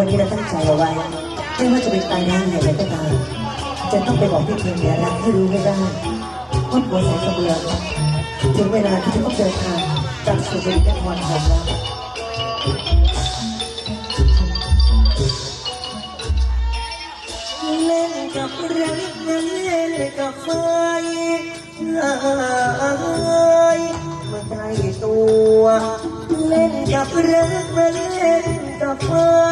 วันนี้เราตั้งใจเอาไว้ไม่ว่าจะเป็นตายร้ายอย่างไรก็ตามจะต้องไปบอกพี่เพียงเดียรักให้รู้ให้ได้ว่าผัวสายกระเบือถึงเวลาที่จะต้องเดินทางกลับสู่บริเวณนครของเราเล่นกับรักมันเล่นกับไฟเอ้ยมาใกล้ตัว เล่นกับรักมันเล่นกับไฟ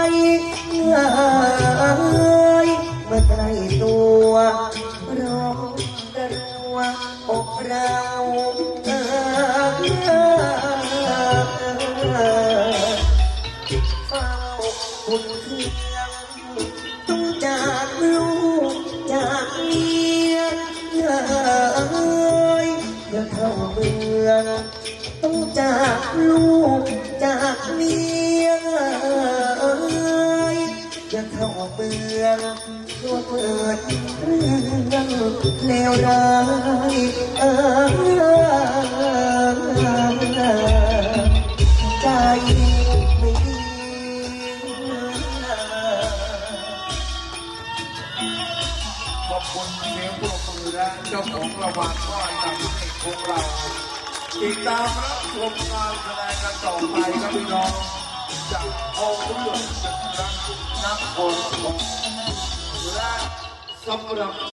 ใกล้ตัวร้องกระรัวอกเราเอ้ยเฝ้าคุณเครื่องต้องจากลูกจากเมียเอ้ยเดี๋ยวเข้าเมืองต้องจากลูกจากเมีย ดี๋ยวเมื่องตัวเปิดเรื่องเลวร้ายเอ้ยใจไม่ดีขอบคุณเสียงปรบมือและเจ้าของรางวัลก็ให้กับเอกของเราติดตามรับชมการแสดงกันต่อไปครับพี่น้องจากเอาเรื่อง รักนักบอลและสำหรับ